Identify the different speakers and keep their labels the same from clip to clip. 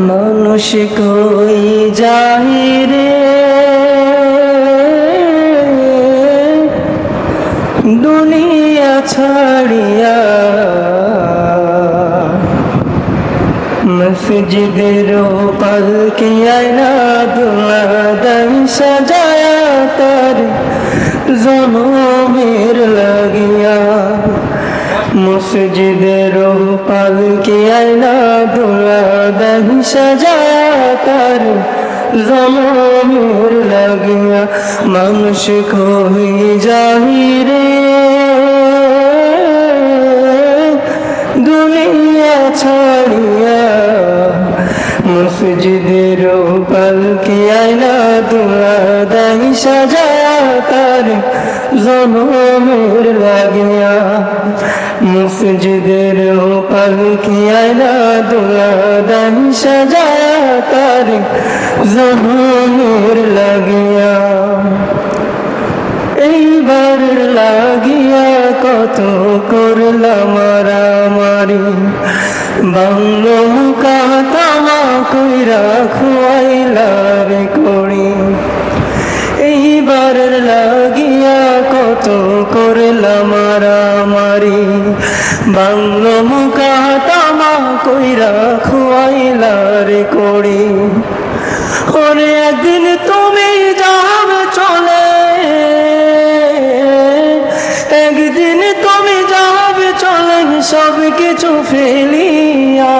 Speaker 1: মানুষ কই যাই রে? দুনিয়া ছাড়িয়া মসজিদের পালকে আয়না দুলা দাই সাজায়া তার জনমের লাগিয়া মসজিদের পালকে আয়না দুলা দাই সাজায়া তার জনমের লাগিয়া, মানুষ কই যাই রে? দুনিয়া ছাড়িয়া মসজিদের পালকি আয়না দুলা দাই সাজায়া তার জনমের লাগিয়া মসজিদের পালকি আয়না দুলা দাই সাজায়া তার জনমের লাগিয়া। এইবার লাগিয়া কত করলাম মারামারি বাংলো মুখা তামা কইরা খুয়াইলা রে করি। কত করলাম মারামারি বাংলো মুখা তামা কইরা খুয়াইলা রে করি ওরে একদিন তুমি সব কিছু ফেলিয়া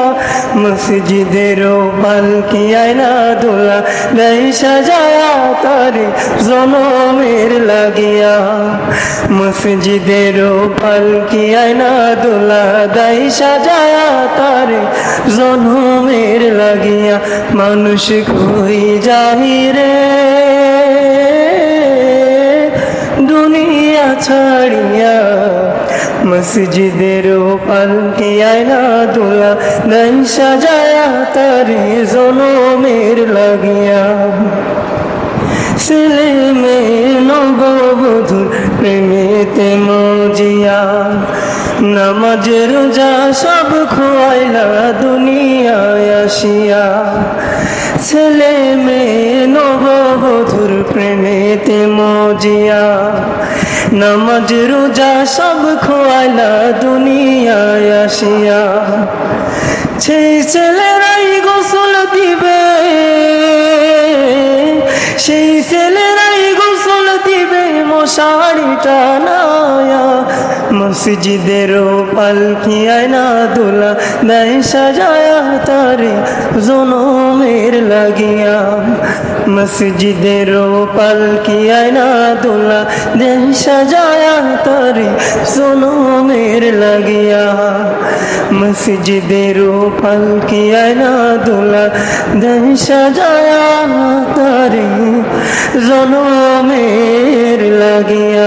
Speaker 1: মসজিদের পালকি আয়না দোলা দেয় সাজায়া তারে জনমের লাগিয়া। মসজিদের পালকি আয়না দোলা দেয় সাজায়া তারে জনমের লাগিয়া। মানুষ কই যাই রে? দুনিয়া ছাড়িয়া মসজিদের পালকি আয়না দোলা নাই সাজায়া তারে জনমের লাগিয়া। ছেলে মেয়ে নববধূর প্রেমেতে মজিয়া, নামাজ, রোজা সব খোয়াইলা দুনিয়ায় আসিয়া। ছেলে মেয়ে নববধূর প্রেমেতে মজিয়া নামাজ, রোজা সব খোয়ালা দুনিয়ায় আসিয়া। সেই ছেলেরাই গোসল দিবে, সেই ছেলেরাই গোসল দিবে মশারি টানায়া মসজিদের পালকি আয়না দোলা দেয় সাজায়া তারে জনমের লাগিয়া। মসজিদের পালকি আয়না দোলা দেয় সাজায়া তারে জনমের লাগিয়া। মসজিদের পালকি আয়না দোলা দেয় সাজায়া তারে জনমের লাগিয়া।